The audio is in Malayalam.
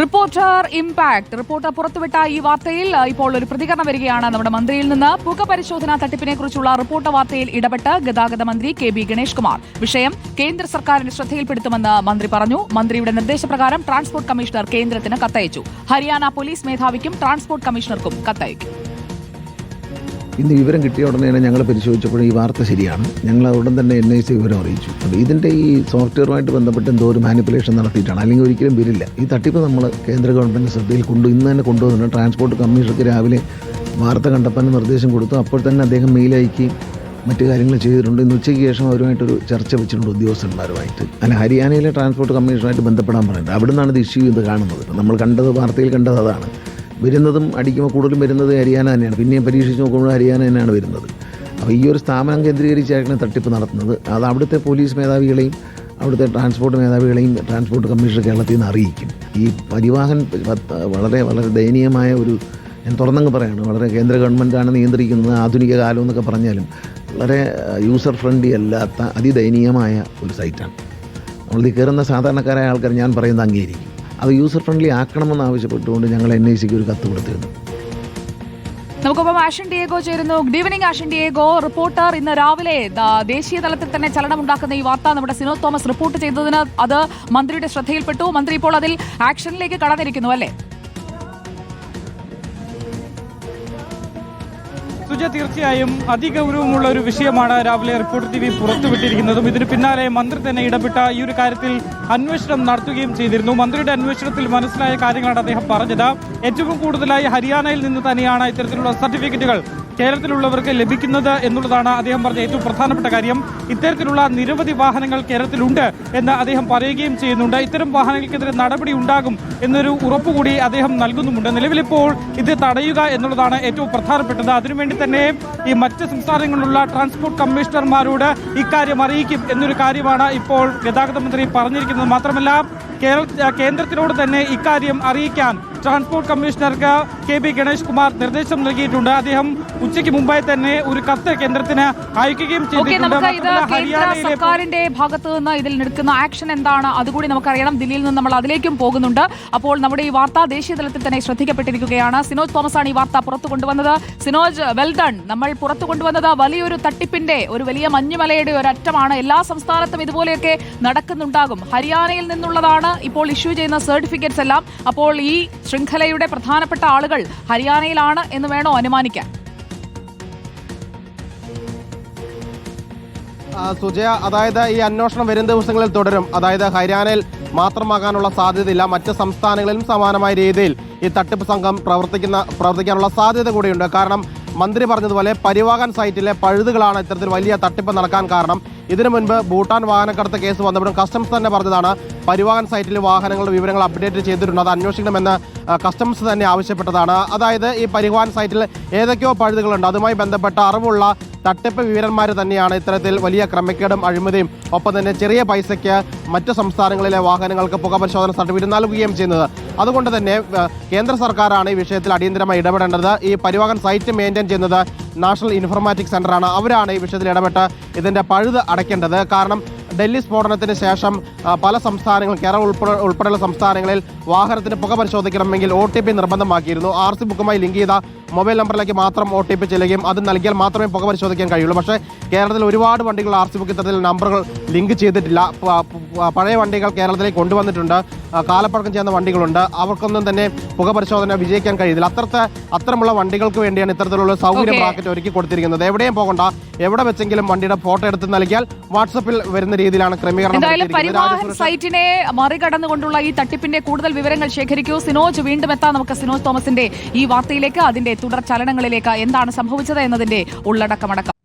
Reporter impact. റിപ്പോർട്ടർ പുറത്തുവിട്ട ഈ വാർത്തയിൽ ഇപ്പോൾ ഒരു പ്രതികരണം വരികയാണ്. നമ്മുടെ മന്ത്രിയിൽ നിന്ന് പുക പരിശോധനാ തട്ടിപ്പിനെ കുറിച്ചുള്ള റിപ്പോർട്ട് വാർത്തയിൽ ഇടപെട്ട് ഗതാഗത മന്ത്രി കെ ബി ഗണേഷ് കുമാർ വിഷയം കേന്ദ്ര സർക്കാരിന്റെ ശ്രദ്ധയിൽപ്പെടുത്തുമെന്ന് മന്ത്രി പറഞ്ഞു. മന്ത്രിയുടെ നിർദ്ദേശപ്രകാരം ട്രാൻസ്പോർട്ട് കമ്മീഷണർ കേന്ദ്രത്തിന് കത്തയച്ചു. ഹരിയാന പോലീസ് മേധാവിക്കും ട്രാൻസ്പോർട്ട് കമ്മീഷണർക്കും കത്തയക്കും. ഇന്ന് വിവരം കിട്ടിയ ഉടനെ തന്നെ ഞങ്ങൾ പരിശോധിച്ചപ്പോൾ ഈ വാർത്ത ശരിയാണ്. ഞങ്ങൾ ഉടൻ തന്നെ എൻ ഐ സി വിവരം അറിയിച്ചു. ഇതിന്റെ ഈ സോഫ്റ്റ്വെയറുമായിട്ട് ബന്ധപ്പെട്ട് എന്തോ ഒരു മാനിപ്പുലേഷൻ നടത്തിയിട്ടാണ്. അല്ലെങ്കിൽ ഒരിക്കലും വരില്ല. ഈ തട്ടിപ്പ് നമ്മൾ കേന്ദ്ര ഗവൺമെന്റ് ശ്രദ്ധയിൽ കൊണ്ടു ഇന്ന് തന്നെ കൊണ്ടുവന്നിട്ടുണ്ട്. ട്രാൻസ്പോർട്ട് കമ്മീഷണർക്ക് രാവിലെ വാർത്ത കണ്ടപ്പോൾ നിർദ്ദേശം കൊടുത്തു. അപ്പോൾ തന്നെ അദ്ദേഹം മെയിൽ അയക്കുകയും മറ്റു കാര്യങ്ങൾ ചെയ്തിട്ടുണ്ട്. ഇന്ന് ഉച്ചയ്ക്ക് ശേഷം അവരുമായിട്ടൊരു ചർച്ച വെച്ചിട്ടുണ്ട് ഉദ്യോഗസ്ഥന്മാരുമായിട്ട്. അല്ല ഹരിയാനയിലെ ട്രാൻസ്പോർട്ട് കമ്മീഷനുമായിട്ട് ബന്ധപ്പെടാൻ പറയുന്നത് അവിടെ നിന്നാണ് ഇത് ഇഷ്യൂ ഇത് കാണുന്നത്. നമ്മൾ കണ്ടത് വാർത്തയിൽ കണ്ടത് അതാണ്. വരുന്നതും അടിക്കുമ്പോൾ കൂടുതലും വരുന്നത് ഹരിയാന തന്നെയാണ്. പിന്നെയും പരീക്ഷിച്ച് നോക്കുമ്പോൾ ഹരിയാന തന്നെയാണ് വരുന്നത്. അപ്പോൾ ഈ ഒരു സ്ഥാപനം കേന്ദ്രീകരിച്ചായിരിക്കണം തട്ടിപ്പ് നടത്തുന്നത്. അത് അവിടുത്തെ പോലീസ് മേധാവികളെയും അവിടുത്തെ ട്രാൻസ്പോർട്ട് മേധാവികളെയും ട്രാൻസ്പോർട്ട് കമ്മീഷണർ കേരളത്തിൽ നിന്ന് അറിയിക്കും. ഈ പരിവാഹൻ വളരെ വളരെ ദയനീയമായ ഒരു ഞാൻ തുറന്നങ്ങ് പറയാണ് വളരെ കേന്ദ്ര ഗവൺമെന്റാണ് നിയന്ത്രിക്കുന്നത്. ആധുനിക കാലം എന്നൊക്കെ പറഞ്ഞാലും വളരെ യൂസർ ഫ്രണ്ട്ലി അല്ലാത്ത അതിദയനീയമായ ഒരു സൈറ്റാണ് നമ്മളിൽ കയറുന്ന സാധാരണക്കാരായ ആൾക്കാർ ഞാൻ പറയുന്നത് അംഗീകരിക്കും അത് യൂസർ ഫ്രണ്ട്ലി ആക്കണമെന്ന് ആവശ്യപ്പെട്ടുകൊണ്ട് ഞങ്ങൾ എൻ ഐ സിക്ക് ഒരു കത്ത് കൊടുത്തിരുന്നു. നമുക്കൊപ്പം ആഷൻ ഡിയേഗോ ചേരുന്നു. Good evening Ashan Diego. Reporter ഇന്ന് രാവിലെ ദേശീയ തലത്തിൽ തന്നെ ചലനം ഉണ്ടാക്കുന്ന ഈ വാർത്ത നമ്മുടെ സിനോ തോമസ് റിപ്പോർട്ട് ചെയ്തതിന് അത് മന്ത്രിയുടെ ശ്രദ്ധയിൽപ്പെട്ടു. മന്ത്രി ഇപ്പോൾ അതിൽ ആക്ഷനിലേക്ക് കടന്നിരിക്കുന്നു അല്ലേ? സുജ തീർച്ചയായും അതിഗൗരവമുള്ള ഒരു വിഷയമാണ് രാവിലെ റിപ്പോർട്ട് ടി വി പുറത്തുവിട്ടിരിക്കുന്നതും. ഇതിന് പിന്നാലെ മന്ത്രി തന്നെ ഇടപെട്ട ഈ ഒരു കാര്യത്തിൽ അന്വേഷണം നടത്തുകയും ചെയ്തിരുന്നു. മന്ത്രിയുടെ അന്വേഷണത്തിൽ മനസ്സിലായ കാര്യങ്ങളാണ് അദ്ദേഹം പറഞ്ഞത്. ഏറ്റവും കൂടുതലായി ഹരിയാനയിൽ നിന്ന് തന്നെയാണ് ഇത്തരത്തിലുള്ള സർട്ടിഫിക്കറ്റുകൾ കേരളത്തിലുള്ളവർക്ക് ലഭിക്കുന്നത് എന്നുള്ളതാണ് അദ്ദേഹം പറഞ്ഞ ഏറ്റവും പ്രധാനപ്പെട്ട കാര്യം. ഇത്തരത്തിലുള്ള നിരവധി വാഹനങ്ങൾ കേരളത്തിലുണ്ട് എന്ന് അദ്ദേഹം പറയുകയും ചെയ്യുന്നുണ്ട്. ഇത്തരം വാഹനങ്ങൾക്കെതിരെ നടപടി ഉണ്ടാകും എന്നൊരു ഉറപ്പ് കൂടി അദ്ദേഹം നൽകുന്നുമുണ്ട്. നിലവിലിപ്പോൾ ഇത് തടയുക എന്നുള്ളതാണ് ഏറ്റവും പ്രധാനപ്പെട്ടത്. അതിനുവേണ്ടി തന്നെ ഈ മറ്റ് സംസ്ഥാനങ്ങളിലുള്ള ട്രാൻസ്പോർട്ട് കമ്മീഷണർമാരോട് ഇക്കാര്യം അറിയിക്കും എന്നൊരു കാര്യമാണ് ഇപ്പോൾ ഗതാഗത മന്ത്രി പറഞ്ഞിരിക്കുന്നത്. മാത്രമല്ല കേരള കേന്ദ്രത്തിനോട് തന്നെ ഇക്കാര്യം അറിയിക്കാൻ ട്രാൻസ്പോർട്ട് കമ്മീഷണർക്ക് കെ ബി ഗണേഷ് കുമാർ നിർദ്ദേശം നൽകിയിട്ടുണ്ട്. അദ്ദേഹം ഉച്ചയ്ക്ക് മുമ്പായി തന്നെ ഒരു കത്ത് കേന്ദ്രത്തിന് അയക്കുകയും സർക്കാരിന്റെ ഭാഗത്ത് നിന്ന് ഇതിൽ നിൽക്കുന്ന ആക്ഷൻ എന്താണ്? അതുകൂടി നമുക്കറിയണം. ദില്ലിയിൽ നിന്ന് നമ്മൾ അതിലേക്കും പോകുന്നുണ്ട്. അപ്പോൾ നമ്മുടെ ഈ വാർത്ത ദേശീയ തലത്തിൽ തന്നെ ശ്രദ്ധിക്കപ്പെട്ടിരിക്കുകയാണ്. സിനോജ് തോമസ് ആണ് ഈ വാർത്ത പുറത്തു കൊണ്ടുവന്നത്. സിനോജ് വെൽ ഡൺ നമ്മൾ പുറത്തു കൊണ്ടുവന്നത് വലിയൊരു തട്ടിപ്പിന്റെ ഒരു വലിയ മഞ്ഞുമലയുടെ ഒരു അറ്റമാണ് എല്ലാ സംസ്ഥാനത്തും ഇതുപോലെയൊക്കെ നടക്കുന്നുണ്ടാകും. ഹരിയാനയിൽ നിന്നുള്ളതാണ് ഇപ്പോൾ ഇഷ്യൂ ചെയ്യുന്ന സർട്ടിഫിക്കറ്റ്സ് എല്ലാം. അപ്പോൾ ഈ ശൃംഖലയുടെ പ്രധാനപ്പെട്ട ആളുകൾ ഹരിയാനയിലാണ് എന്ന് വേണോ അനുമാനിക്കാൻ? സുജയ അതായത് ഈ അന്വേഷണം വരും ദിവസങ്ങളിൽ തുടരും. അതായത് ഹരിയാനയിൽ മാത്രമാകാനുള്ള സാധ്യതയില്ല. മറ്റ് സംസ്ഥാനങ്ങളിലും സമാനമായ രീതിയിൽ ഈ തട്ടിപ്പ് സംഘം പ്രവർത്തിക്കുന്ന പ്രവർത്തിക്കാനുള്ള സാധ്യത കൂടിയുണ്ട്. കാരണം മന്ത്രി പറഞ്ഞതുപോലെ പരിവാഹൻ സൈറ്റിലെ പഴുതുകളാണ് ഇത്തരത്തിൽ വലിയ തട്ടിപ്പ് നടക്കാൻ കാരണം. ഇതിനു മുൻപ് ഭൂട്ടാൻ വാഹനക്കടത്ത് കേസ് വന്നപ്പോഴും കസ്റ്റംസ് തന്നെ പറഞ്ഞതാണ് പരിവാഹൻ സൈറ്റിൽ വാഹനങ്ങളുടെ വിവരങ്ങൾ അപ്ഡേറ്റ് ചെയ്തിട്ടുണ്ട്. അത് അന്വേഷിക്കണമെന്ന് കസ്റ്റംസ് തന്നെ ആവശ്യപ്പെട്ടതാണ്. അതായത് ഈ പരിവാഹൻ സൈറ്റിൽ ഏതൊക്കെയോ പഴുതുകളുണ്ട്. അതുമായി ബന്ധപ്പെട്ട അറിവുള്ള തട്ടിപ്പ് വിവരന്മാർ തന്നെയാണ് ഇത്തരത്തിൽ വലിയ ക്രമക്കേടും അഴിമതിയും. ഒപ്പം തന്നെ ചെറിയ പൈസയ്ക്ക് മറ്റു സംസ്ഥാനങ്ങളിലെ വാഹനങ്ങൾക്ക് പുക പരിശോധന സർട്ടിഫിക്കറ്റ് നൽകുകയും ചെയ്യുന്നത്. അതുകൊണ്ട് തന്നെ കേന്ദ്ര സർക്കാരാണ് ഈ വിഷയത്തിൽ അടിയന്തരമായി ഇടപെടേണ്ടത്. ഈ പരിവാഹൻ സൈറ്റ് മെയിന്റെയിൻ ചെയ്യുന്നത് നാഷണൽ ഇൻഫർമാറ്റിക് സെന്ററാണ്. അവരാണ് ഈ വിഷയത്തിൽ ഇടപെട്ട് ഇതിന്റെ പഴുത് അടയ്ക്കേണ്ടത്. കാരണം ഡൽഹി സ്ഫോടനത്തിന് ശേഷം പല സംസ്ഥാനങ്ങളും കേരളം ഉൾപ്പെടെ ഉൾപ്പെടെയുള്ള സംസ്ഥാനങ്ങളിൽ വാഹനത്തിന് പുക പരിശോധിക്കണമെങ്കിൽ ഒ ടി പി നിർബന്ധമാക്കിയിരുന്നു. ആർ സി ബുക്കുമായി ലിങ്ക് ചെയ്ത മൊബൈൽ നമ്പറിലേക്ക് മാത്രം ഒ ടി പി ചെല്ലുകയും അത് നൽകിയാൽ മാത്രമേ പുക പരിശോധിക്കാൻ കഴിയുള്ളൂ. പക്ഷേ കേരളത്തിൽ ഒരുപാട് വണ്ടികൾ ആർ സി ബുക്ക് ഇത്തരത്തിൽ നമ്പറുകൾ ലിങ്ക് ചെയ്തിട്ടില്ല. പഴയ വണ്ടികൾ കേരളത്തിലേക്ക് കൊണ്ടുവന്നിട്ടുണ്ട്. കാലപ്പഴക്കം ചെയ്യുന്ന വണ്ടികളുണ്ട്. അവർക്കൊന്നും തന്നെ പുക പരിശോധന വിജയിക്കാൻ കഴിയുന്നില്ല. അത്രത്തെ അത്തരമുള്ള വണ്ടികൾക്ക് വേണ്ടിയാണ് ഇത്തരത്തിലുള്ള സൗകര്യ. ബ്രാക്കറ്റ് ഒരുക്കി കൊടുത്തിരിക്കുന്നത്. എവിടെയും പോകണ്ട. എവിടെ വെച്ചെങ്കിലും വണ്ടിയുടെ ഫോട്ടോ എടുത്ത് നൽകിയാൽ വാട്സപ്പിൽ വരുന്ന രീതിയിലാണ് ക്രമീകരണം സൈറ്റിനെ മറികടന്നുകൊണ്ടുള്ള ഈ തട്ടിപ്പിന്റെ കൂടുതൽ വിവരങ്ങൾ ശേഖരിക്കൂ. സിനോജ് വീണ്ടും എത്താം നമുക്ക് സിനോജ് തോമസിന്റെ ഈ വാർത്തയിലേക്ക്. അതിന്റെ തുടർ ചലനങ്ങളിലേക്ക് എന്താണ് സംഭവിച്ചത് എന്നതിന്റെ ഉള്ളടക്കമടക്കം.